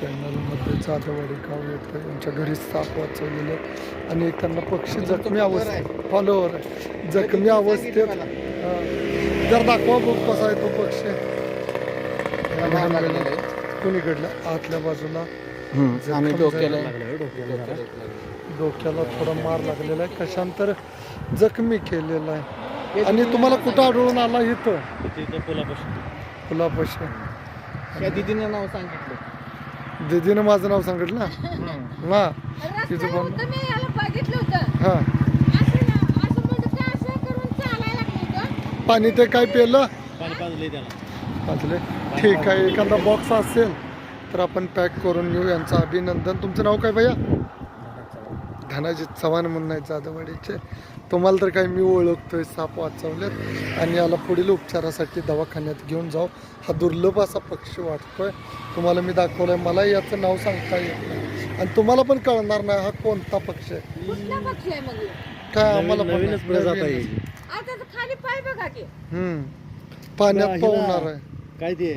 चॅनलमध्ये जाधववाडी गाव येतं यांच्या घरी साप वाचवलेले. आणि त्यांना पक्षी जखमी अवस्थेत फॉलोवर आहे. जखमी अवस्थेत हा. जर दाखवा बघ कसा आहे तो पक्षी. कोणीकडल्या आतल्या बाजूला. डोक्याला डोक्याला थोडा मार लागलेला आहे. कशांतर जखमी केलेला आहे. आणि तुम्हाला कुठं आढळून आला इथं? फुलापाशी त्या दिदीने नाव सांगितलं. दीदीनं माझं नाव सांगितलं ना? तिचं रस्त्याला पण होतं मी याला बघितलं होतं. हा. चालायला लागलं होतं. पाणी ते काय पिलं पाणी पाजले वाचले ठीक आहे एखादा बॉक्स असेल तर आपण पॅक करून नेऊ यांचं अभिनंदन. तुमचं नाव काय भैया? धनाजी चव्हाण म्हणून आहे जाधववाडीचे. तुम्हाला तर काही मी ओळखतोय साप वाचवलेत. आणि याला पुढील उपचारासाठी दवाखान्यात घेऊन जाऊ. हा दुर्लभ असा पक्षी वाटतोय. तुम्हाला मी दाखवलंय मला याचं नाव सांगता येत नाही. आणि तुम्हाला पण कळणार नाही हा कोणता पक्षी आहे? कुठला पक्षी आहे मग? ह्यो? काय आम्हाला पण नवीनच नाही. प्रजात नवीनच. आहे आता तर खाली पाय बघा की. हम्म. पाण्यात हिला- पाहणार आहे. काय ते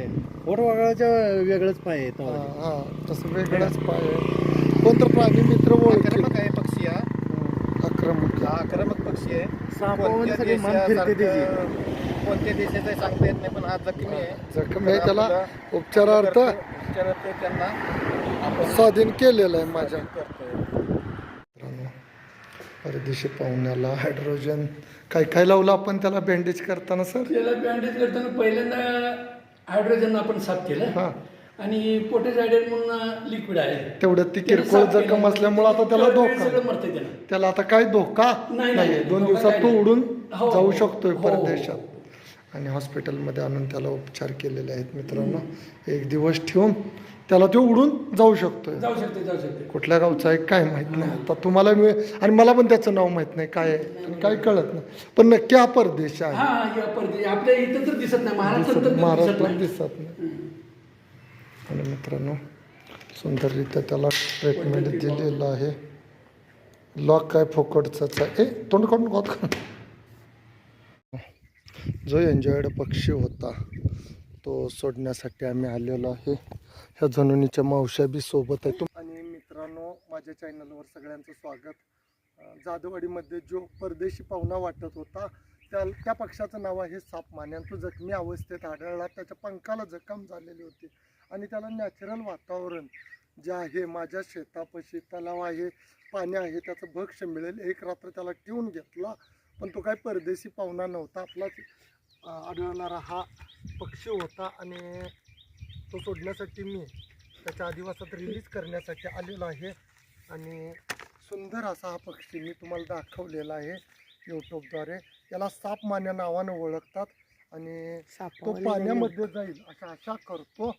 वडवागळाच्या वेगळंच पाय आहे हा तवा. हा तसं वेगळाच पाय आहे. कोणतं प्राणी मित्र ओळखेल आक्रमक आहे पक्षी हा हम्म, आक्रमक हा आक्रमक पक्षी आहे सापावर कोणत्या सगळे मान फिरते त्याची देशासारखं- कोणत्या देशाचं आहे सांगता येत नाही पण हा जखमी आहे. जखमी आहे त्याला उपचारार्थ उपचारार्थ त्यांना. आपण स्वाधीन केलेलं आहे माझ्या. करतोय. मित्रांनो, परदेशी पाहुण्याला हायड्रोजन काय काय लावलं आपण त्याला बँडेज करताना सर त्याला बँडेज करताना पहिल्यांदा हायड्रोजन आपण साफ केलं. हा. आणि पोटेज हायड्रेट म्हणून लिक्विड आहे. तेवढ्यात ती किरकोळ. जखम असल्यामुळे आता त्याला तेवढं धोका. त्याला. त्याला आता काय धोका? नाही, दोन दिवसात तो. उडून हो, जाऊ हो. शकतोय हो. परदेशात. आणि हॉस्पिटलमध्ये आणून त्याला उपचार केलेले आहेत मित्रांनो. एक दिवस ठेवून त्याला तो उडून जाऊ शकतोय. जाऊ शकते जाऊ शकते कुठल्या गावचं आहे काय माहीत नाही. आता तुम्हाला मी आणि मला पण त्याचं नाव माहीत नाही. काय आहे? काय कळत नाही. पण नक्की हा परदेश आहे. आपल्या इथं तर दिसत नाही. महाराष्ट्रात दिसत नाही. आणि मित्रांनो सुंदररित्या त्याला ट्रीटमेंट दिलेलं आहे. लॉक काय फोकटचाच आहे ए तोंड काढून गोत जो एन्जॉयड पक्षी होता तो सोडण्यासाठी आम्ही आलेलो आहे. ह्या जनुनीच्या मावश्या बी सोबत आहे. आणि मित्रांनो माझ्या चॅनलवर सगळ्यांचं स्वागत. अं, जो परदेशी पाहुणा वाटत होता त्या त्या पक्षाचं नाव आहे साप जखमी अवस्थेत आढळला. त्याच्या पंखाला जखम झालेली होती. आणि त्याला नॅचरल वातावरण जे आहे माझ्या शेतापाशी तलाव आहे पाणी आहे त्याचं भक्ष मिळेल. एक रात्र त्याला ठेवून घेतला पण तो काय परदेशी पाहुणा नव्हता. आपलाच आढळणारा हा पक्षी होता आणि तो सोडण्यासाठी मी त्याच्या आदिवासात रिलीज करण्यासाठी आलेलो आहे. आणि सुंदर असा हा पक्षी मी तुम्हाला दाखवलेला आहे यूट्यूबद्वारे याला साप मान्या नावानं ओळखतात आणि तो पाण्यामध्ये जाईल अशा आशा करतो.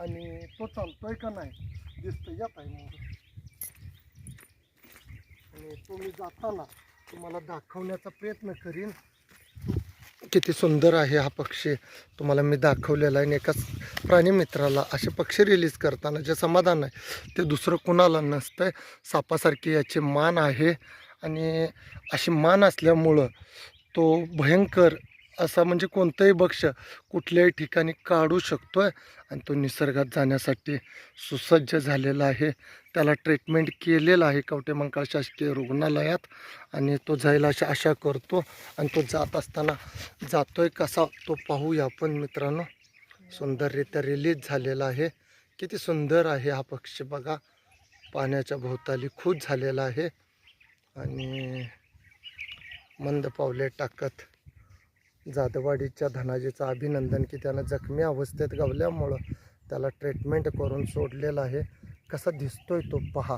आणि तो चालतोय का नाही दिसतं यात आहे मग आणि तो मी जाताना तुम्हाला दाखवण्याचा प्रयत्न करीन. किती सुंदर आहे हा पक्षी. तुम्हाला मी दाखवलेला आहे आणि एका प्राणी मित्राला असे पक्षी रिलीज करताना जे समाधान आहे ते दुसरं कुणाला नसतं आहे सापासारखी याची मान आहे. आणि अशी मान असल्यामुळं तो भयंकर असा म्हणजे कोणतंही बक्ष कुठल्याही ठिकाणी काढू शकतो आहे आणि तो निसर्गात जाण्यासाठी सुसज्ज झालेला आहे. त्याला ट्रीटमेंट केलेलं आहे कवटेमंकाळ शासकीय रुग्णालयात. आणि तो जायला अशी आशा करतो. आणि तो जात असताना जातोय कसा तो पाहूया आपण मित्रांनो. सुंदररित्या रिलीज झालेला आहे. किती सुंदर आहे हा पक्षी बघा. पाण्याच्या भोवताली खूप झालेला आहे. आणि मंद पावले टाकत जाधवाडीच्या धनाजीचं अभिनंदन की त्यानं जखमी अवस्थेत गावल्यामुळं त्याला ट्रीटमेंट करून सोडलेलं आहे. कसा दिसतोय तो पहा.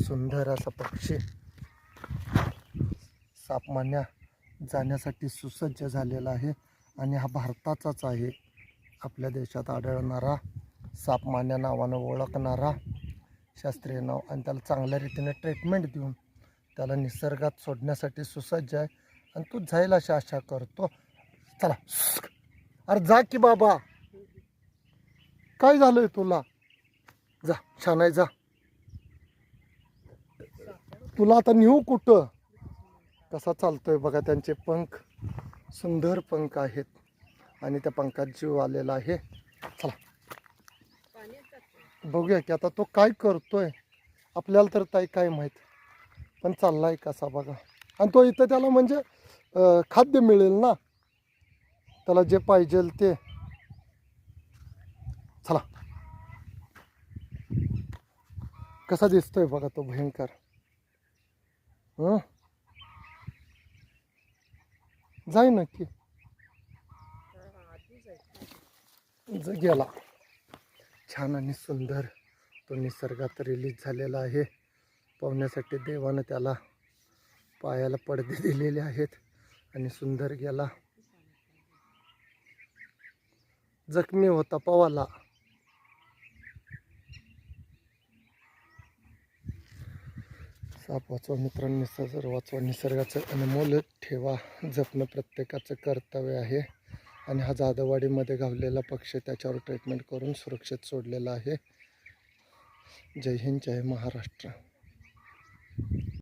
सुंदर असा पक्षी. सापमान्या जाण्यासाठी सुसज्ज झालेला आहे आणि हा भारताचाच आहे. आपल्या देशात आढळणारा सापमान्या नावानं ओळखणारा शास्त्रीय नाव आणि त्याला चांगल्या रीतीने ट्रीटमेंट देऊन त्याला निसर्गात सोडण्यासाठी सुसज्ज आहे. आणि तू जाईल अशी आशा करतो. चला. अरे जा की बाबा. काय झालंय तुला? जा छान आहे जा. तुला आता नेऊ कुठं? कसा चालतोय बघा त्यांचे पंख सुंदर पंख आहेत. आणि त्या पंखात जीव आलेला आहे. चला. बघूया की आता तो काय करतोय. आपल्याला तर ताई काय माहीत. पण चाललाय कसा बघा. आणि तो इथं त्याला म्हणजे खाद्य मिळेल ना? त्याला जे पाहिजे ते. चला. कसा दिसतोय बघा तो भयंकर. हं जाई नक्की ज- गेला. छान आणि सुंदर तो निसर्गात रिलीज झालेला आहे. पाहुण्यासाठी देवानं त्याला पायाला पडदे दिलेले आहेत. आणि सुंदर गेला. जखमी होता पवाला. साप वाचवा मित्रांनी निसर्ग वाचवा निसर्गाचं अनमोल ठेवा. जपणं प्रत्येकाचं कर्तव्य आहे. आणि हा जाधववाडीमध्ये गावलेला पक्षी त्याच्यावर ट्रीटमेंट करून सुरक्षित सोडलेला आहे. जय हिंद जय महाराष्ट्र.